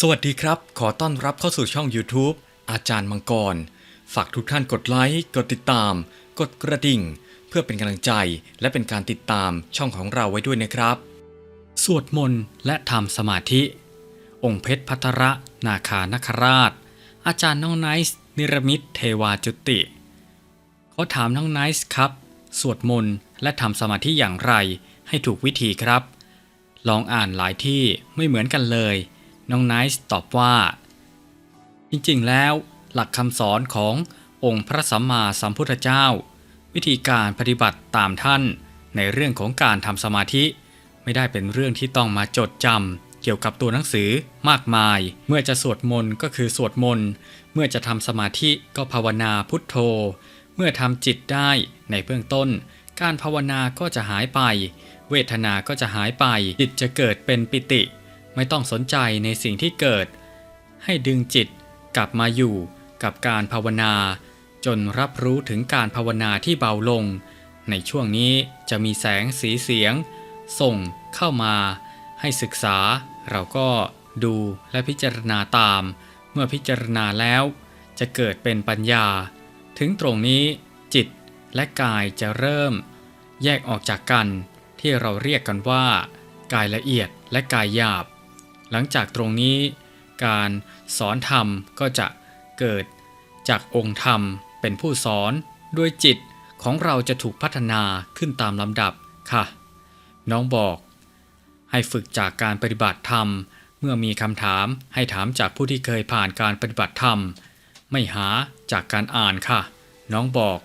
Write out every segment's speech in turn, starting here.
สวัสดีครับ ขอต้อนรับเข้าสู่ช่อง YouTube อาจารย์มังกร ฝากทุกท่านกดไลค์ กดติดตาม กดกระดิ่ง เพื่อเป็นกำลังใจ และเป็นการติดตามช่องของเราไว้ด้วยนะครับ สวดมนต์และทำสมาธิ องค์เพชรพัทระนาคานคราช อาจารย์น้องไนซ์นิรมิตเทวาจุติ ขอถามน้องไนซ์ครับ สวดมนต์และทำสมาธิอย่างไรให้ถูกวิธีครับ ลองอ่านหลายที่ไม่เหมือนกันเลย น้องไนซ์ตอบว่า จริงๆ แล้วหลักคำสอนขององค์พระสัมมาสัมพุทธเจ้า วิธีการปฏิบัติตามท่านในเรื่องของการทำสมาธิ ไม่ได้เป็นเรื่องที่ต้องมาจดจำเกี่ยวกับตัวหนังสือมากมาย เมื่อจะสวดมนต์ก็คือสวดมนต์เมื่อจะทำสมาธิก็ภาวนาพุทโธ เมื่อทำจิตได้ในเบื้องต้น การภาวนาก็จะหายไป เวทนาก็จะหายไปจิตจะเกิดเป็นปิติ ไม่ต้องสนใจในสิ่งที่เกิด ให้ดึงจิตกลับมาอยู่กับการภาวนา จนรับรู้ถึงการภาวนาที่เบาลง ในช่วงนี้จะมีแสงสีเสียง ส่งเข้ามา ให้ศึกษา เราก็ดูและพิจารณาตาม เมื่อพิจารณาแล้ว จะเกิดเป็นปัญญา ถึงตรงนี้จิตและกายจะเริ่ม แยกออกจากกันที่เราเรียกกันว่า กายละเอียดและกายหยาบ หลังจากตรงนี้การสอนธรรมก็จะเกิดจากองค์ธรรมเป็นผู้สอนด้วยจิตของเราจะถูกพัฒนาขึ้นตามลำดับค่ะ น้องบอก ให้ฝึกจากการปฏิบัติธรรม เมื่อมีคำถามให้ถามจากผู้ที่เคยผ่านการปฏิบัติธรรม ไม่หาจากการอ่านค่ะ น้องบอก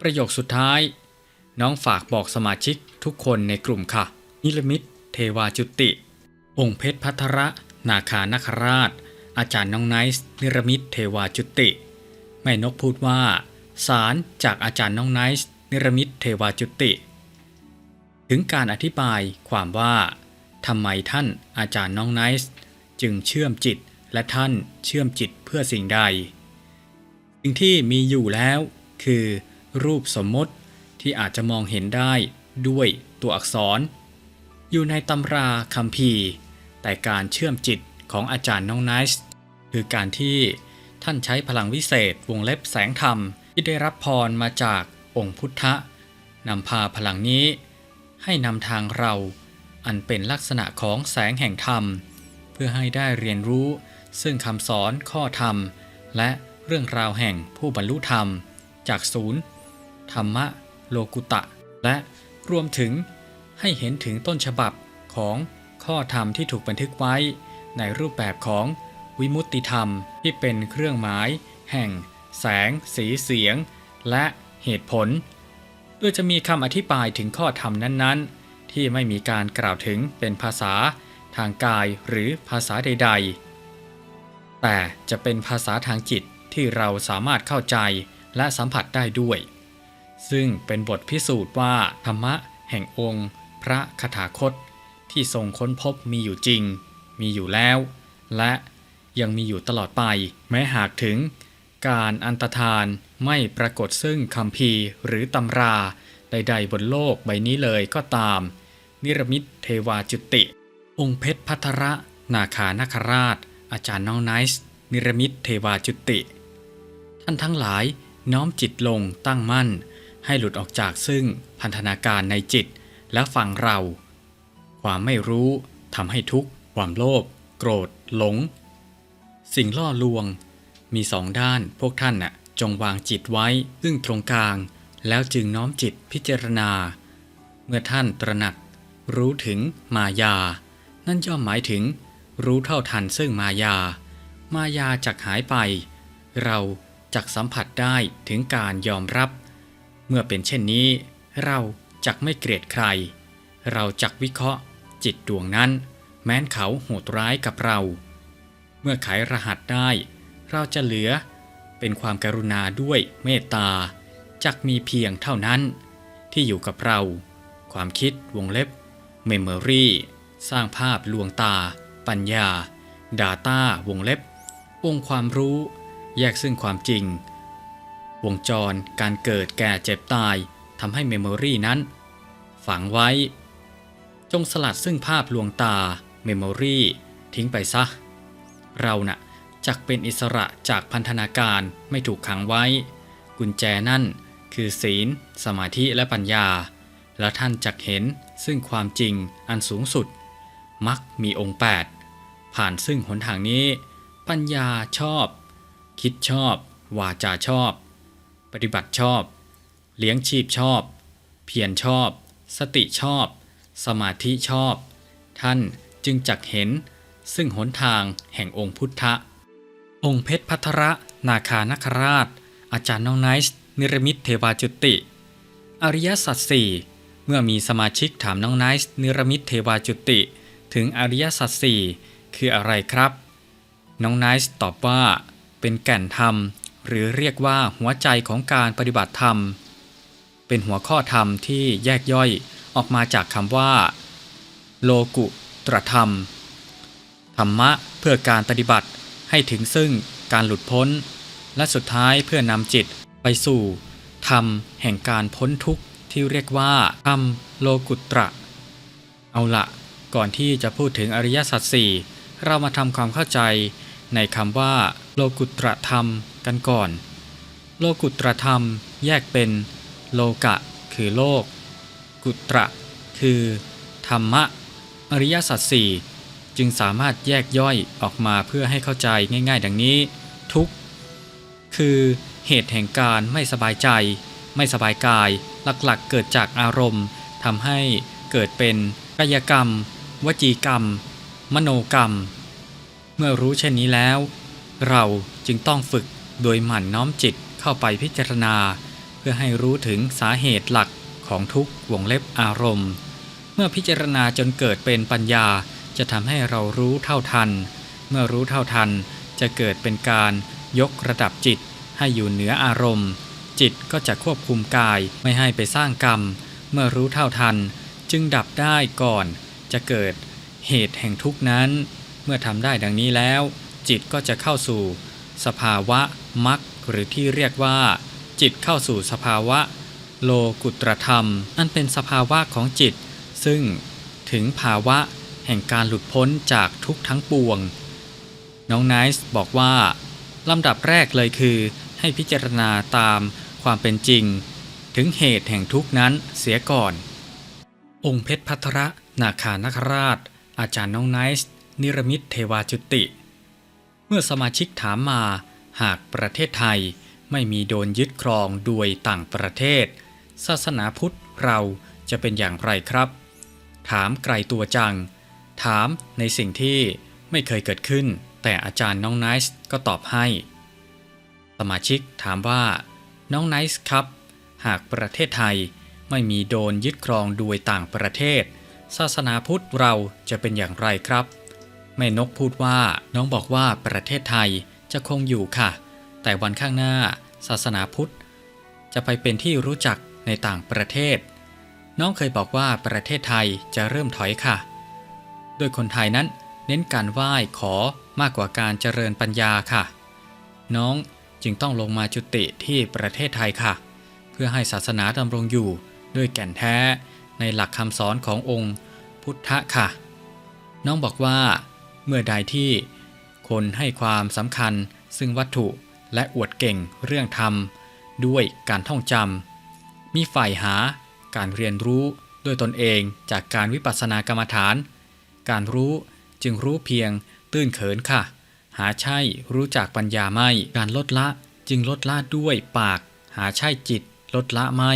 ประโยคสุดท้าย น้องฝากบอกสมาชิกทุกคนในกลุ่มค่ะ นิรมิตเทวาจุติ องค์เพชรพัทระ นาคานคราช อาจารย์น้องไนซ์นิรมิตเทวาจุติ แม่นกพูดว่า สารจากอาจารย์น้องไนซ์นิรมิตเทวาจุติ ถึงการอธิบายความว่าทำไมท่านอาจารย์น้องไนซ์จึงเชื่อมจิตและท่านเชื่อมจิตเพื่อสิ่งใด สิ่งที่มีอยู่แล้วคือ รูปสมมติที่อาจจะมองเห็นได้ด้วยตัวอักษร อยู่ในตำราคัมภีร์ แต่การเชื่อมจิตของอาจารย์น้องไนซ์คือการที่ท่านใช้พลังวิเศษวงเล็บแสงธรรม ที่ได้รับพรมาจากองค์พุทธะนำพาพลังนี้ ให้นำทางเราอันเป็นลักษณะของแสงแห่งธรรม เพื่อให้ได้เรียนรู้ ซึ่งคำสอนข้อธรรม และเรื่องราวแห่งผู้บรรลุธรรม จากศูนย์ ธรรมะ โลกุตะ และรวมถึงให้เห็นถึงต้นฉบับของ ข้อธรรมที่ถูกบันทึกไว้ ในรูปแบบของวิมุตติธรรมที่เป็นเครื่องหมาย แห่ง แสง สีเสียง และเหตุผล โดยจะมีคำอธิบายถึงข้อธรรมนั้นๆ ที่ไม่มีการกล่าวถึงเป็นภาษา ทางกายหรือภาษาใด ๆ แต่จะเป็นภาษาทางจิตที่เราสามารถเข้าใจและสัมผัสได้ด้วย ซึ่งเป็นบทพิสูจน์ว่าธรรมะแห่งองค์ พระคถาคต ที่ทรงค้นพบมีอยู่จริง มีอยู่แล้ว และยังมีอยู่ตลอดไป แม้หากถึง การอันตรธานไม่ปรากฏซึ่งคำพีหรือตำราใดๆบนโลกใบนี้เลยก็ตาม นิรมิตเทวาจุติ องค์เพชรพัทระ นาคานคราช อาจารย์น้องไนซ์นิรมิตเทวาจุติ ท่านทั้งหลายน้อมจิตลงตั้งมั่น ให้หลุดออกจากซึ่งพันธนาการในจิตและฟังเรา ความไม่รู้ทำให้ทุกข์ ความโลภโกรธ หลง สิ่งล่อลวง มีสองด้านพวกท่านน่ะจงวางจิตไว้ ซึ่งตรงกลาง แล้วจึงน้อมจิตพิจารณา เมื่อท่านตระหนัก รู้ถึงมายา นั่นย่อมหมายถึง รู้เท่าทันซึ่งมายา มายาจักหายไป เราจักสัมผัสได้ถึงการยอมรับ เมื่อเป็นเช่นนี้ เราจักไม่เกลียดใคร เราจักวิเคราะห์ จิตดวงนั้น แม้นเขาโหดร้ายกับเรา เมื่อไขรหัสได้ เราจะเหลือ เป็นความการุณาด้วยเมตตาจักมีเพียงเท่านั้น ที่อยู่กับเรา ความคิดวงเล็บ เมมโมรีสร้างภาพลวงตา ปัญญา Data วงเล็บวงความรู้ แยกซึ่งความจริง วงจรการเกิดแก่เจ็บตายทำให้เมมโมรีนั้น ฝังไว้ จงสลัดซึ่งภาพลวงตา เมมโมรีทิ้งไปซะ เราน่ะจักเป็นอิสระจากพันธนาการไม่ถูกขังไว้ กุญแจนั่นคือศีล สมาธิและปัญญา แล้วท่านจักเห็นซึ่งความจริงอันสูงสุด มักมีองค์ 8 ผ่านซึ่งหนทางนี้ ปัญญาชอบ คิดชอบ วาจาชอบ ปฏิบัติชอบ เลี้ยงชีพชอบ เพียรชอบ สติชอบ สมาธิชอบ ท่านจึงจักเห็น ซึ่งหนทางแห่งองค์พุทธะ องค์เพชรพัทระ นาคานคราช อาจารย์น้องไนซ์นิรมิตเทวาจุติ อริยสัจสี่เมื่อมีสมาชิกถามน้องไนซ์นิรมิตเทวาจุติ ถึงอริยสัจสี่คืออะไรครับ น้องไนซ์ตอบว่า เป็นแก่นธรรม หรือเรียกว่าหัวใจของการปฏิบัติธรรม เป็นหัวข้อธรรมที่แยกย่อย ออกมาจากคำว่า โลกุตรธรรม ธรรมะเพื่อการปฏิบัติให้ถึงซึ่งการหลุดพ้น และสุดท้ายเพื่อนำจิตไปสู่ ธรรมแห่งการพ้นทุกข์ที่เรียกว่า ธรรมโลกุตระ เอาละก่อนที่จะพูดถึงอริยสัจสี่เรามาทำความเข้าใจในคำว่า โลกุตระธรรมกันก่อน โลกุตระธรรมแยกเป็น โลกะ คือโลก กุตระ คือ ธรรมะ อริยสัจสี่จึงสามารถแยกย่อยออกมาเพื่อให้เข้าใจง่าย ๆ ดังนี้ ทุกคือเหตุแห่งการไม่สบายใจ ไม่สบายกาย หลักๆ เกิดจากอารมณ์ทำให้เกิดเป็นกายกรรม วจีกรรม มโนกรรม เมื่อรู้เช่นนี้แล้ว เราจึงต้องฝึกโดยหมั่นน้อมจิตเข้าไปพิจารณา เพื่อให้รู้ถึงสาเหตุหลัก ของทุกวงเล็บอารมณ์ เมื่อพิจารณาจนเกิดเป็นปัญญาจะทำให้เรารู้เท่าทัน เมื่อรู้เท่าทันจะเกิดเป็นการยกระดับจิตให้อยู่เหนืออารมณ์ จิตก็จะควบคุมกายไม่ให้ไปสร้างกรรม เมื่อรู้เท่าทันจึงดับได้ก่อน จะเกิดเหตุแห่งทุกข์นั้น เมื่อทำได้ดังนี้แล้ว จิตก็จะเข้าสู่ สภาวะมรรคหรือที่เรียกว่า จิตเข้าสู่สภาวะ โลกุตรธรรม อันเป็นสภาวะของจิต ซึ่งถึงภาวะแห่งการหลุดพ้นจากทุกทั้งปวง น้องไนซ์บอกว่า ลำดับแรกเลยคือให้พิจารณาตามความเป็นจริง ถึงเหตุแห่งทุกนั้นเสียก่อน องค์เพชรพัทระนาคานคราช อาจารย์น้องไนซ์นิรมิตเทวาจุติ เมื่อสมาชิกถามมาหากประเทศไทยไม่มีโดนยึดครองโดยต่างประเทศ ศาสนาพุทธเราจะเป็นอย่างไรครับ ถามไกลตัวจัง ถามในสิ่งที่ไม่เคยเกิดขึ้น แต่อาจารย์น้องไนซ์ก็ตอบให้ สมาชิกถามว่า น้องไนซ์ครับ หากประเทศไทยไม่มีโดนยึดครองโดยต่างประเทศ ศาสนาพุทธเราจะเป็นอย่างไรครับ แม่นกพูดว่าน้องบอกว่าประเทศไทยจะคงอยู่ค่ะ แต่วันข้างหน้า ศาสนาพุทธ จะไปเป็นที่รู้จัก ในต่างประเทศ น้องเคยบอกว่าประเทศไทยจะเริ่มถอยค่ะ โดยคนไทยนั้นเน้นการไหว้ขอมากกว่าการเจริญปัญญาค่ะ น้องจึงต้องลงมาจุติที่ประเทศไทยค่ะ เพื่อให้ศาสนาดำรงอยู่ด้วยแก่นแท้ในหลักคำสอนขององค์พุทธะค่ะ น้องบอกว่าเมื่อใดที่คนให้ความสำคัญซึ่งวัตถุและอวดเก่งเรื่องธรรม ด้วยการท่องจำ มีฝ่ายหา การเรียนรู้ด้วยตนเองจากการวิปัสสนากรรมฐาน การรู้จึงรู้เพียงตื้นเขินค่ะ หาใช่รู้จักปัญญาไม่ การลดละจึงลดละด้วยปาก หาใช่จิตลดละไม่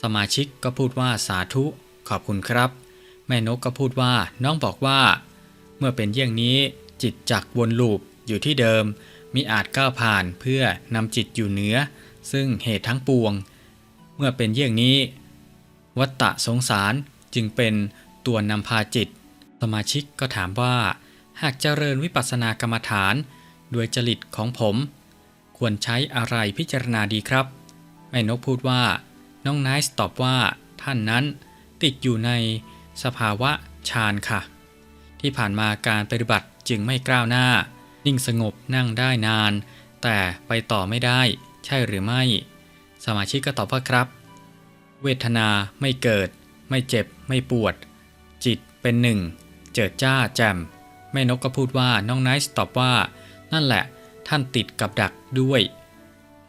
สมาชิกก็พูดว่าสาธุ ขอบคุณครับ แม่นกก็พูดว่าน้องบอกว่า เมื่อเป็นเยี่ยงนี้จิตจักวนลูปอยู่ที่เดิมมีอาจก้าวผ่านเพื่อนำจิตอยู่เหนือ ซึ่งเหตุทั้งปวง เมื่อเป็นเยี่ยงนี้ วัตตะสงสารจึงเป็นตัวนำพาจิต สมาชิกก็ถามว่า หากเจริญวิปัสสนากรรมฐาน ด้วยจริตของผม ควรใช้อะไรพิจารณาดีครับแม่นกพูดว่า น้องไนซ์ตอบว่า ท่านนั้นติดอยู่ในสภาวะฌานค่ะ ที่ผ่านมาการปฏิบัติจึงไม่ก้าวหน้า นิ่งสงบนั่งได้นาน แต่ไปต่อไม่ได้ ใช่หรือไม่ สมาชิกก็ตอบว่าครับ เวทนาไม่เกิด ไม่เจ็บ ไม่ปวด จิตเป็นหนึ่ง เจิดจ้าแจ่มแม่นกก็พูดว่าน้องไนซ์ตอบว่า นั่นแหละ ท่านติดกับดักด้วย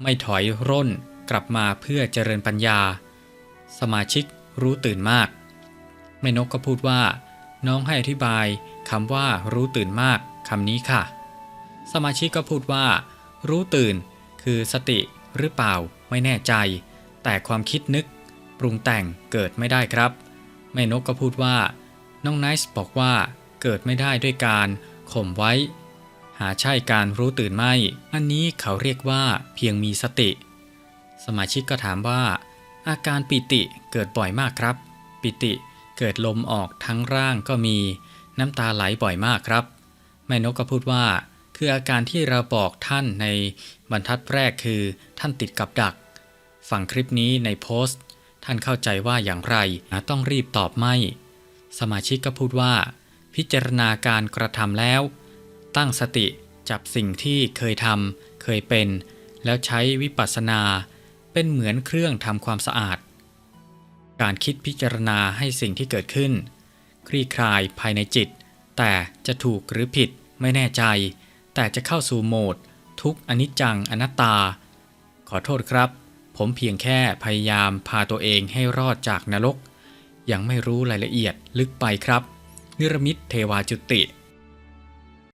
ไม่ถอยร่นกลับมาเพื่อเจริญปัญญา สมาชิกรู้ตื่นมาก แม่นกก็พูดว่า น้องให้อธิบายคำว่ารู้ตื่นมากคำนี้ค่ะ สมาชิกก็พูดว่า รู้ตื่น คือสติหรือเปล่า ไม่แน่ใจ แต่ความคิดนึก ปรุงแต่งเกิดไม่ได้ครับ แม่นกก็พูดว่า น้องไนซ์บอกว่า เกิดไม่ได้ด้วยการข่มไว้ หาใช่การรู้ตื่นไม่ อันนี้เขาเรียกว่าเพียงมีสติ สมาชิกก็ถามว่า อาการปิติเกิดบ่อยมากครับ ปิติเกิดลมออกทั้งร่างก็มี น้ำตาไหลบ่อยมากครับ แม่นกก็พูดว่า คืออาการที่เราบอกท่านในบรรทัดแรกคือท่านติดกับดักฟังคลิปนี้ในโพสต์ ท่านเข้าใจว่าอย่างไรต้องรีบตอบไม่ สมาชิกก็พูดว่า พิจารณาการกระทำแล้ว ตั้งสติจับสิ่งที่เคยทำเคยเป็น แล้วใช้วิปัสสนา เป็นเหมือนเครื่องทำความสะอาด การคิดพิจารณาให้สิ่งที่เกิดขึ้น คลี่คลายภายในจิต แต่จะถูกหรือผิดไม่แน่ใจ แต่จะเข้าสู่โหมด ทุกอนิจจังอนัตตา ขอโทษครับ ผมเพียงแค่พยายามพาตัวเองให้รอดจากนรก ยังไม่รู้รายละเอียดลึกไปครับ นิรมิตเทวาจุติ